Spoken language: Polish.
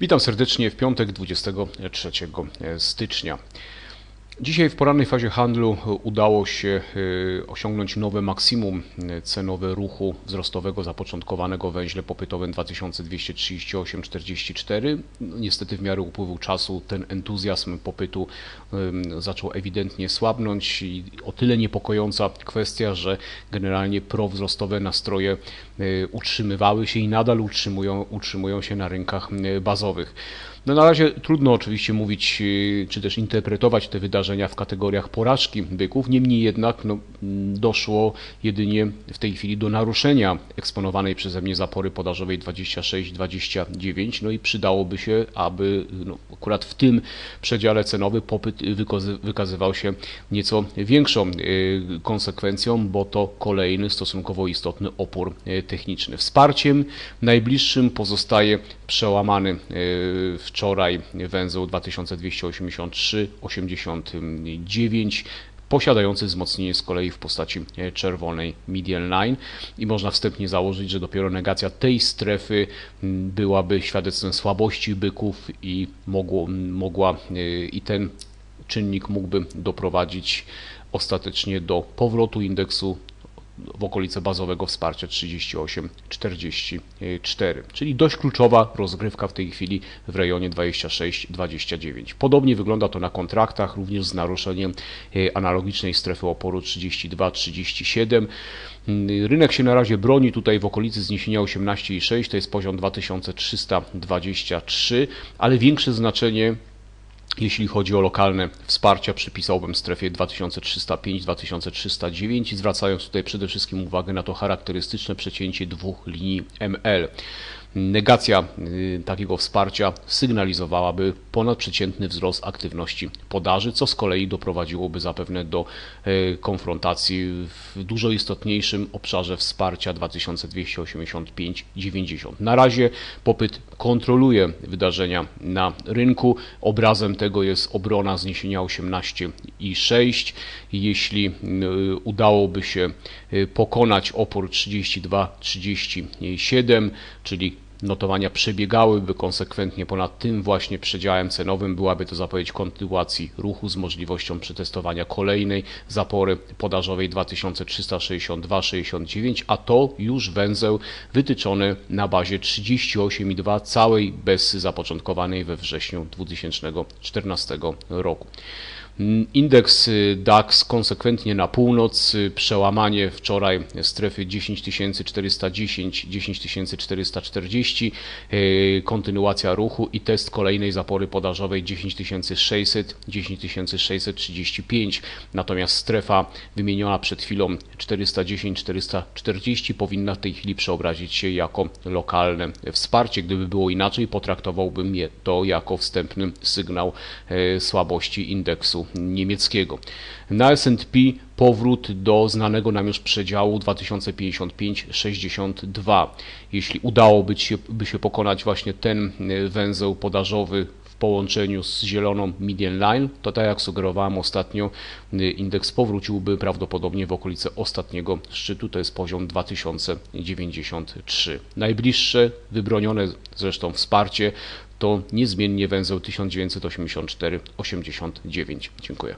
Witam serdecznie w piątek 23 stycznia. Dzisiaj w porannej fazie handlu udało się y, osiągnąć nowe maksimum y, cenowe ruchu wzrostowego zapoczątkowanego węźle popytowym 2238,44. No, niestety w miarę upływu czasu ten entuzjazm popytu zaczął ewidentnie słabnąć i o tyle niepokojąca kwestia, że generalnie prowzrostowe nastroje y, utrzymywały się i nadal utrzymują, utrzymują się na rynkach bazowych. No na razie trudno oczywiście mówić, y, czy też interpretować te wydarzenia w kategoriach porażki byków, niemniej jednak no, mm, doszło jedynie w tej chwili do naruszenia eksponowanej przeze mnie zapory podażowej 26-29, no i przydałoby się, aby no, akurat w tym przedziale cenowym popyt wykazywał się nieco większą y, konsekwencją, bo to kolejny stosunkowo istotny opór y, techniczny. Wsparciem najbliższym pozostaje przełamany w wczoraj węzeł 2283-89 posiadający wzmocnienie z kolei w postaci e, czerwonej median line i można wstępnie założyć, że dopiero negacja tej strefy byłaby świadectwem słabości byków i mogło, mogła e, i ten czynnik mógłby doprowadzić ostatecznie do powrotu indeksu w okolice bazowego wsparcia 38-44, czyli dość kluczowa rozgrywka w tej chwili w rejonie 26-29. Podobnie wygląda to na kontraktach, również z naruszeniem e, analogicznej strefy oporu 32-37. Mm, rynek się na razie broni tutaj w okolicy zniesienia 18,6, to jest poziom 2323, ale większe znaczenie jeśli chodzi o lokalne wsparcia, przypisałbym strefie 2305-2309, zwracając tutaj przede wszystkim uwagę na to charakterystyczne przecięcie dwóch linii ML. Negacja y, takiego wsparcia sygnalizowałaby ponadprzeciętny wzrost aktywności podaży, co z kolei doprowadziłoby zapewne do y, konfrontacji w dużo istotniejszym obszarze wsparcia 2285-90. Na razie popyt kontroluje wydarzenia na rynku. Obrazem tego jest obrona zniesienia 18,6. Jeśli y, udałoby się pokonać opór 32-37, czyli notowania przebiegałyby konsekwentnie ponad tym właśnie przedziałem cenowym, byłaby to zapowiedź kontynuacji ruchu z możliwością przetestowania kolejnej zapory podażowej 2362,69, a to już węzeł wytyczony na bazie 38,2 całej bez zapoczątkowanej we wrześniu 2014 roku. Indeks y, DAX konsekwentnie na północ, y, przełamanie wczoraj strefy 10410, 10440, y, kontynuacja ruchu i test kolejnej zapory podażowej 10600, 10635. Natomiast strefa wymieniona przed chwilą 410-440 powinna w tej chwili przeobrazić się jako lokalne wsparcie. Gdyby było inaczej, potraktowałbym je to jako wstępny sygnał słabości indeksu niemieckiego. Na S&P powrót do znanego nam już przedziału 2055-62. Jeśli udałoby się, by się pokonać właśnie ten e, węzeł podażowy w połączeniu z zieloną median line, to tak jak sugerowałem ostatnio, e, indeks powróciłby prawdopodobnie w okolice ostatniego szczytu, to jest poziom 2093. Najbliższe, wybronione zresztą wsparcie to niezmiennie węzeł 1984-89. Dziękuję.